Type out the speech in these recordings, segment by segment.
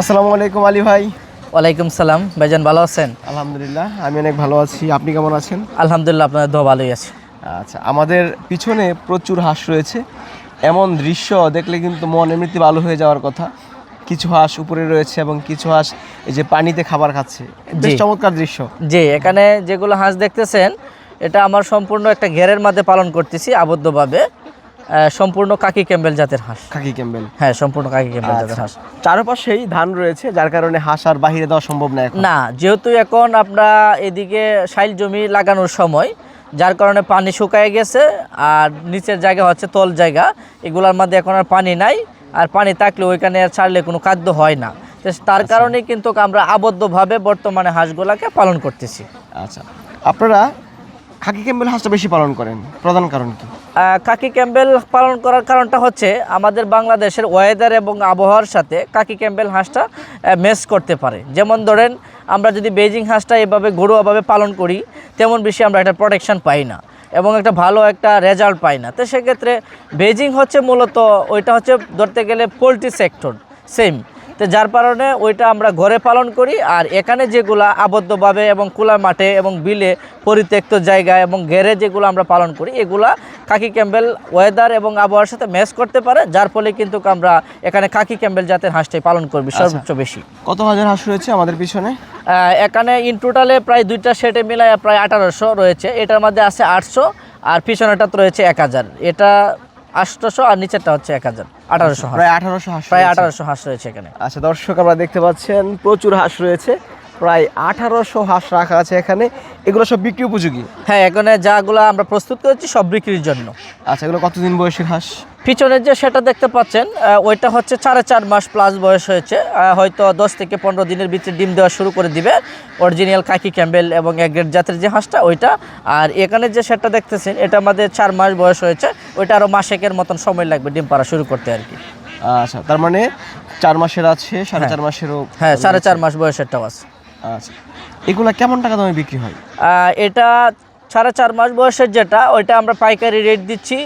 আসসালামু আলাইকুম আলী ভাই। ওয়ালাইকুম সালাম। ভাইজান ভালো আছেন? আলহামদুলিল্লাহ আমি অনেক ভালো আছি। আপনি কেমন আছেন? আলহামদুলিল্লাহ আপনার দোয়া ভালোই আছে। আচ্ছা আমাদের পিছনে প্রচুর হাঁস রয়েছে। এমন দৃশ্য দেখলে কিন্তু মন এমনিতে ভালো হয়ে যাওয়ার কথা। কিছু হাঁস উপরে রয়েছে এবং কিছু হাঁস এই যে পানিতে খাবার খাচ্ছে। বেশ চমৎকার দৃশ্য। জি এখানে যেগুলো হাঁস দেখতেছেন এটা আমার সম্পূর্ণ একটা ঘেরের মধ্যে পালন করতেছি আবদ্ধভাবে। সম্পূর্ণ কাকি ক্যাম্বেল জাতের হাঁস। কাকি ক্যাম্বেল। হ্যাঁ সম্পূর্ণ কাকি ক্যাম্বেল জাতের আচ্ছা। হাঁস। চারপাশেই ধান রয়েছে যার কারণে হাঁস আর বাহিরে দেওয়া সম্ভব না এখন। না যেহেতু এখন আমরা এদিকে সাইল জমি লাগানোর সময় যার কারণে পানি শুকায় গেছে আর নিচের জায়গা হচ্ছে তল জায়গা এগুলোর মধ্যে এখন আর পানি নাই আর পানি থাকলে ওইখানে আর ছাড়লে কোনো খাদ্য হয় না। তার কারণে কিন্তু আমরা আবদ্ধভাবে বর্তমানে হাঁসগুলাকে পালন করতেছি। আচ্ছা। আপনারা খাকি ক্যাম্বেল হাঁসটা বেশি পালন করেন প্রধান কারণ কি? কাকি ক্যাম্বেল পালন করার কারণটা হচ্ছে আমাদের বাংলাদেশের ওয়েদার এবং আবহাওয়ার সাথে কাকি ক্যাম্বেল হাঁসটা মেস করতে পারে। যেমন ধরেন, আমরা যদি বেজিং হাঁসটা এভাবে ঘরোয়াভাবে পালন করি, তেমন বেশি আমরা একটা প্রোটেকশন পাই না এবং একটা ভালো একটা রেজাল্ট পাই না। তো সেক্ষেত্রে বেজিং হচ্ছে মূলত, ওইটা হচ্ছে ধরতে গেলে পোলট্রি সেক্টর সেম তো যার কারণে ওইটা আমরা ঘরে পালন করি আর এখানে যেগুলা আবদ্ধভাবে এবং খোলা মাঠে এবং বিলে পরিত্যক্ত জায়গায় এবং ঘেরে যেগুলো আমরা পালন করি এগুলা কাকি ক্যাম্বেল ওয়েদার এবং আবহাওয়ার সাথে ম্যাচ করতে পারে যার ফলে কিন্তু আমরা এখানে কাকি ক্যাম্বেল জাতের হাঁসটাই পালন করবি সর্বোচ্চ বেশি। কত হাজার হাঁস রয়েছে আমাদের পিছনে? এখানে ইন টোটালে প্রায় দুইটা সেটে মিলায় প্রায় আঠারোশো রয়েছে এটার মধ্যে আছে আটশো আর পিছনেটা তো রয়েছে এক হাজার। এটা আটশোশো আর নিচেরটা হচ্ছে এক হাজার আঠারোশো প্রায় আঠারোশো হাঁস প্রায় আঠারোশো হাঁস রয়েছে এখানে। আচ্ছা দর্শক আমরা দেখতে পাচ্ছেন প্রচুর হাঁস রয়েছে। প্রায় আঠারোশো হাঁস রাখা আছে এখানে। এগুলো সব বিক্রি উপযোগী? হ্যাঁ এখানে যাগুলো আমরা প্রস্তুত করেছি সব বিক্রির জন্য। আচ্ছা এগুলো কতদিন বয়সের হাঁস? পিছনে যে সেটা দেখতে পাচ্ছেন ওইটা হচ্ছে সাড়ে চার মাস প্লাস বয়স হয়েছে। হয়তো দশ থেকে পনেরো দিনের ভিতরে ডিম দেওয়া শুরু করে দিবে। অরিজিনাল কাকি ক্যাম্বেল এবং এগ্রেড জাতের যে হাঁসটা ওইটা। আর এখানে যে সেটা দেখতেছেন এটা আমাদের চার মাস বয়স হয়েছে। ওইটা আরও মাসেকের মতন সময় লাগবে ডিম পাড়া শুরু করতে আর কি। আচ্ছা তার মানে চার মাসের আছে সাড়ে চার মাসেরও হ্যাঁ সাড়ে চার মাস বয়সেরটাও আছে। আচ্ছা। এগুলা কেমন টাকা দামে বিক্রি হয়? এটা সাড়ে চার মাস বয়সের যেটা, ওইটা আমরা পাইকারি রেট দিচ্ছি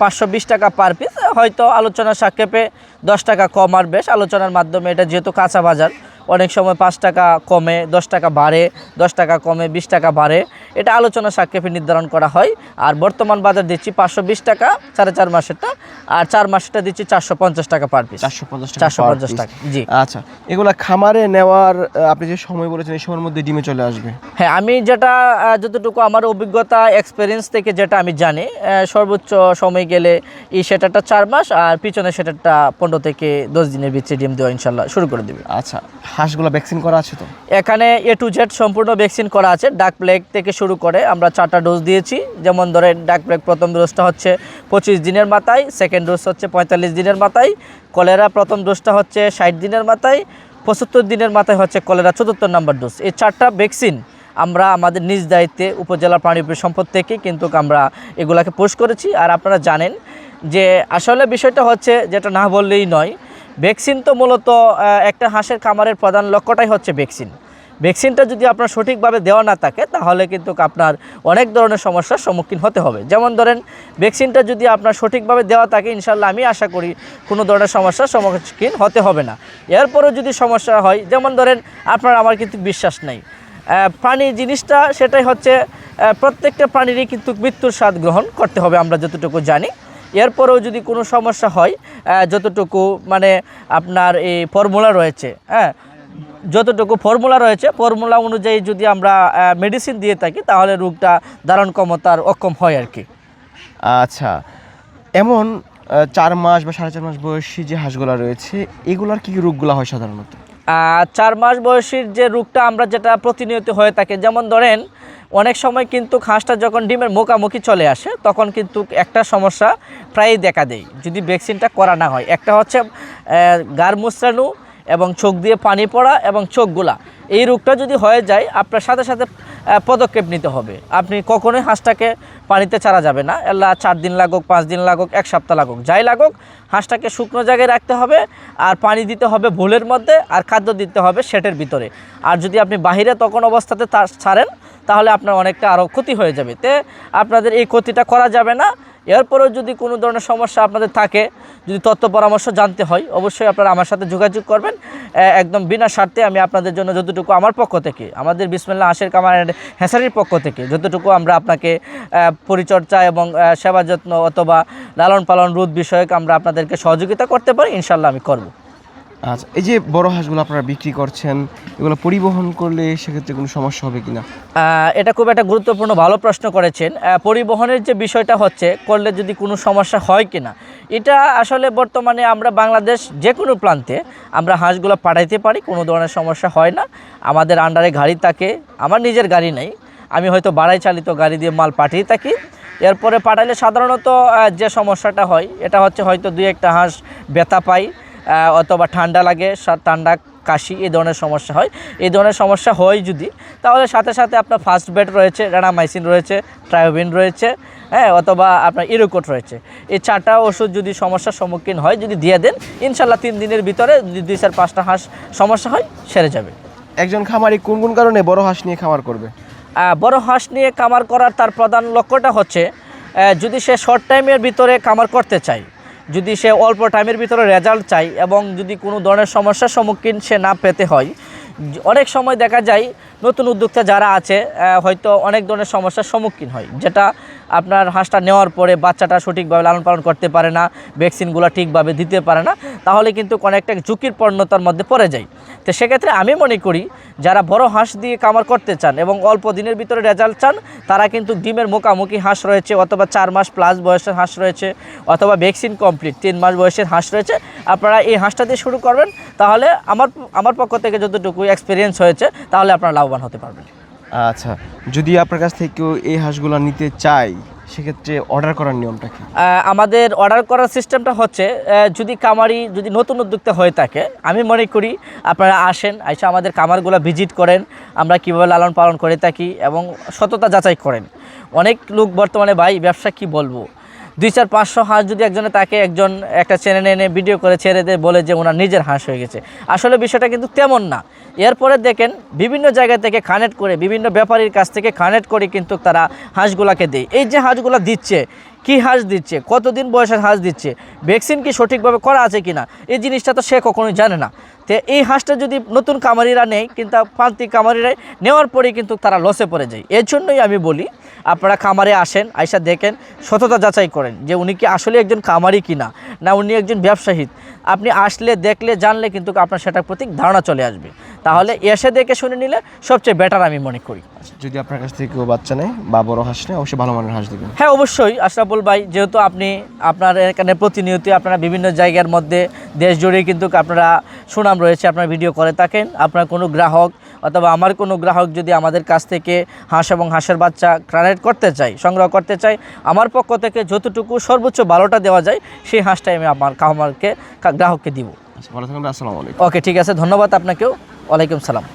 পাঁচশো বিশ টাকা পার পিস হয়তো আলোচনার সাক্ষেপে দশ টাকা কম আর বেশ, আলোচনার মাধ্যমে এটা যেহেতু কাঁচা বাজার অনেক সময় পাঁচ টাকা কমে দশ টাকা বাড়ে দশ টাকা কমে বিশ টাকা বাড়ে। এটা আলোচনা সাক্ষেপে নির্ধারণ করা হয়। আর বর্তমান বাজার দিচ্ছি পাঁচশো বিশ টাকা সাড়ে চার মাসেরটা। আর চার মাসেরটা দিচ্ছি চারশো পঞ্চাশ টাকা পার পিস চারশো পঞ্চাশ চারশো পঞ্চাশ টাকা জি। আচ্ছা এগুলা খামারে নেওয়ার আপনি যে সময় বলেছেন এই সময়ের মধ্যে ডিমে চলে আসবে। হ্যাঁ আমি যেটা যতটুকু আমার অভিজ্ঞতা এক্সপিরিয়েন্স থেকে যেটা আমি জানি সর্বোচ্চ সময় গেলে এই সেটারটা চার মাস আর পিছনে সেটাটা পনেরো থেকে দশ দিনের ভিতরে ডিম দেওয়া ইনশাল্লাহ শুরু করে দেবে। আচ্ছা হাঁসগুলো ভ্যাকসিন করা আছে তো? এখানে এ টু জেড সম্পূর্ণ ভ্যাকসিন করা আছে। ডাক প্লেগ থেকে শুরু করে আমরা চারটা ডোজ দিয়েছি। যেমন ধরেন ডাক প্লেগ প্রথম ডোজটা হচ্ছে পঁচিশ দিনের মাথায় সেকেন্ড ডোজ হচ্ছে পঁয়তাল্লিশ দিনের মাথায় কলেরা প্রথম ডোজটা হচ্ছে ষাট দিনের মাথায়, পঁচাত্তর দিনের মাথায় হচ্ছে কলেরা চতুর্থ নম্বর ডোজ এই চারটা ভ্যাকসিন আমরা আমাদের নিজ দায়িত্বে উপজেলা প্রাণী সম্পদ থেকে কিন্তু আমরা এগুলাকে পোস্ট করেছি। আর আপনারা জানেন যে আসলে বিষয়টা হচ্ছে, যেটা না বললেই নয় ভ্যাকসিন তো মূলত একটা হাঁসের খামারের প্রধান লক্ষ্যটাই হচ্ছে ভ্যাকসিন। ভ্যাকসিনটা যদি আপনার সঠিকভাবে দেওয়া না থাকে, তাহলে কিন্তু আপনার অনেক ধরনের সমস্যার সম্মুখীন হতে হবে। যেমন ধরেন, ভ্যাকসিনটা যদি আপনার সঠিকভাবে দেওয়া থাকে ইনশাল্লাহ আমি আশা করি কোনো ধরনের সমস্যার সম্মুখীন হতে হবে না। এরপরেও যদি সমস্যা হয়, যেমন ধরেন, আপনার আমার কিন্তু বিশ্বাস নেই। প্রাণী জিনিসটা সেটাই হচ্ছে প্রত্যেকটা প্রাণীরই কিন্তু মৃত্যুর স্বাদ গ্রহণ করতে হবে, আমরা যতটুকু জানি। এরপরেও যদি কোনো সমস্যা হয় যতটুকু মানে আপনার এই ফর্মুলা রয়েছে হ্যাঁ যতটুকু ফর্মুলা রয়েছে ফর্মুলা অনুযায়ী যদি আমরা মেডিসিন দিয়ে থাকি, তাহলে রোগটা ধারণ ক্ষমতার অক্ষম হয় আর কি। আচ্ছা এমন চার মাস বা সাড়ে চার মাস বয়সী যে হাঁসগুলা রয়েছে, এগুলার কি কি রোগগুলা হয় সাধারণত? চার মাস বয়সীর যে রোগটা আমরা যেটা প্রতিনিয়ত হয়ে থাকে, যেমন ধরেন, অনেক সময় কিন্তু হাঁসটা যখন ডিমের মুখামুখি চলে আসে, তখন কিন্তু একটা সমস্যা প্রায়ই দেখা দেয়, যদি ভ্যাকসিনটা করা না হয়। একটা হচ্ছে গার মুসরানু এবং চোখ দিয়ে পানি পড়া এবং চোখ চোখগুলা। এই রোগটা যদি হয়ে যায়, আপনার সাথে সাথে পদক্ষেপ নিতে হবে। আপনি কখনোই হাঁসটাকে পানিতে ছাড়া যাবে না। এল্লা চার দিন লাগুক, পাঁচ দিন লাগুক, এক সপ্তাহ লাগুক, যাই লাগুক, হাঁসটাকে শুকনো জায়গায় রাখতে হবে আর পানি দিতে হবে ভোলের মধ্যে আর খাদ্য দিতে হবে শেটের ভিতরে। আর যদি আপনি বাহিরে তখন অবস্থাতে তা ছাড়েন, তাহলে আপনার অনেকটা আরও ক্ষতি হয়ে যাবে। তে আপনাদের এই ক্ষতিটা করা যাবে না। এরপরেও যদি কোনো ধরনের সমস্যা আপনাদের থাকে, যদি তথ্য পরামর্শ জানতে হয়, অবশ্যই আপনারা আমার সাথে যোগাযোগ করবেন। একদম বিনা স্বার্থে আমি আপনাদের জন্য যতটুকু আমার পক্ষ থেকে, আমাদের বিসমিল্লা আশের কামার হেসারির পক্ষ থেকে, যতটুকু আমরা আপনাকে পরিচর্যা এবং সেবা যত্ন অথবা লালন পালন রোধ বিষয়ক আমরা আপনাদেরকে সহযোগিতা করতে পারি ইনশাল্লাহ আমি করব। আচ্ছা এই যে বড় হাঁসগুলো আপনারা বিক্রি করছেন এগুলো পরিবহন করলে সেক্ষেত্রে কোনো সমস্যা হবে কিনা? আহ, এটা খুব একটা গুরুত্বপূর্ণ ভালো প্রশ্ন করেছেন। পরিবহনের যে বিষয়টা হচ্ছে করলে যদি কোনো সমস্যা হয় কিনা এটা আসলে বর্তমানে আমরা বাংলাদেশ যে কোনো প্রান্তে আমরা হাঁসগুলো পাঠাইতে পারি কোনো ধরনের সমস্যা হয় না। আমাদের আন্ডারে গাড়ি থাকে আমার নিজের গাড়ি নেই। আমি হয়তো বাড়াই চালিত গাড়ি দিয়ে মাল পাঠিয়ে থাকি। এরপরে পাঠাইলে সাধারণত যে সমস্যাটা হয় এটা হচ্ছে হয়তো দুই একটা হাঁস ব্যথা আহ, অথবা ঠান্ডা লাগে ঠান্ডা কাশি এই ধরনের সমস্যা হয়। এই ধরনের সমস্যা হয় যদি তাহলে সাথে সাথে আপনার ফার্স্ট বেড রয়েছে রানামাইসিন রয়েছে ট্রায়োবিন রয়েছে হ্যাঁ অথবা আপনার ইরোকোট রয়েছে। এই চারটা ওষুধ যদি সমস্যার সম্মুখীন হয় যদি দিয়ে দেন ইনশাল্লাহ তিন দিনের ভিতরে যদি দুই চার পাঁচটা হাঁস সমস্যা হয় সেরে যাবে। একজন খামারি কোন কোন কারণে বড় হাঁস নিয়ে খামার করবে? বড় হাঁস নিয়ে কামার করার তার প্রধান লক্ষ্যটা হচ্ছে যদি সে শর্ট টাইমের ভিতরে কামার করতে চায় যদি সে অল্প টাইমের ভিতরে রেজাল্ট চায় এবং যদি কোনো ধরনের সমস্যার সম্মুখীন সে না পেতে হয়, অনেক সময় দেখা যায় নতুন উদ্যোক্তা যারা আছে হয়তো অনেক ধরনের সমস্যার সম্মুখীন হয়, যেটা আপনার হাঁসটা নেওয়ার পরে বাচ্চাটা সঠিকভাবে লালন পালন করতে পারে না, ভ্যাকসিনগুলো ঠিকভাবে দিতে পারে না, তাহলে কিন্তু অনেকটা ঝুঁকির পণ্যতার মধ্যে পড়ে যায়। তো সেক্ষেত্রে আমি মনে করি, যারা বড় হাঁস দিয়ে কামার করতে চান এবং অল্প দিনের ভিতরে রেজাল্ট চান, তারা কিন্তু ডিমের মুখামুখি হাঁস রয়েছে অথবা চার মাস প্লাস বয়সের হাঁস রয়েছে অথবা ভ্যাকসিন কমপ্লিট, তিন মাস বয়সের হাঁস রয়েছে, আপনারা এই হাঁসটা দিয়ে শুরু করবেন, তাহলে আমার আমার পক্ষ থেকে যতটুকু এক্সপিরিয়েন্স হয়েছে, তাহলে আপনারা লাভবান হতে পারবেন। আচ্ছা যদি আপনার কাছ থেকে কেউ এই হাঁসগুলো নিতে চাই সেক্ষেত্রে অর্ডার করার নিয়মটা কি? আমাদের অর্ডার করার সিস্টেমটা হচ্ছে যদি কামারি, যদি নতুন উদ্যোক্তা হয়ে থাকে, আমি মনে করি আপনারা আসেন, এসে আমাদের কামারগুলো ভিজিট করেন, আমরা কীভাবে লালন পালন করে থাকি এবং সততা যাচাই করেন। অনেক লোক বর্তমানে, ভাই, ব্যবসা কি বলব? দুই চার পাঁচশো হাঁস যদি একজনে তাকে একজন একটা চ্যানেলে এনে ভিডিও করে ছেড়ে দেয়, বলে যে ওনার নিজের হাঁস হয়ে গেছে। আসলে বিষয়টা কিন্তু তেমন না। এরপরে দেখেন, বিভিন্ন জায়গা থেকে কানেক্ট করে, বিভিন্ন ব্যাপারীর কাছ থেকে কানেক্ট করে কিন্তু তারা হাঁসগুলাকে দেয়। এই যে হাঁসগুলা দিচ্ছে, কি হাঁস দিচ্ছে, কতদিন বয়সের হাঁস দিচ্ছে, ভ্যাকসিন কি সঠিকভাবে করা আছে কিনা, এই জিনিসটা তো সে কখনোই জানে না। তো এই হাঁসটা যদি নতুন কামারিরা নেয়, কিন্তু ফান্তি কামারিরা নেওয়ার পরেই কিন্তু তারা লসে পড়ে যায়। এর জন্যই আমি বলি, আপনারা খামারে আসেন, আইসা দেখেন, সততা যাচাই করেন যে উনি কি আসলে একজন কামারি কিনা, না উনি একজন ব্যবসায়ী। আপনি আসলে দেখলে, জানলে কিন্তু আপনার সেটার প্রতি ধারণা চলে আসবে। তাহলে এসে দেখে শুনে নিলে সবচেয়ে বেটার আমি মনে করি। যদি আপনার কাছ থেকে কেউ বাচ্চা নেয় বা বড় হাঁস নেয় অবশ্যই ভালো মানের হাঁস দিবেন। হ্যাঁ অবশ্যই আশরাফুল ভাই যেহেতু আপনি আপনার এখানে প্রতিনিয়ত আপনারা বিভিন্ন জায়গার মধ্যে দেশ জুড়ে কিন্তু আপনারা সুনাম রয়েছে আপনার ভিডিও করে থাকেন। আপনার কোনো গ্রাহক অথবা আমার কোনো গ্রাহক যদি আমাদের কাছ থেকে হাঁস এবং হাঁসের বাচ্চা কানেক্ট করতে চাই সংগ্রহ করতে চাই আমার পক্ষ থেকে যতটুকু সর্বোচ্চ ভালোটা দেওয়া যায় সেই হাঁসটাই আমি আমার কামারকে গ্রাহককে দিব। আচ্ছা ভালো থাকবেন আসসালামু আলাইকুম। ওকে ঠিক আছে ধন্যবাদ আপনাকেও। ওয়ালাইকুম সালাম।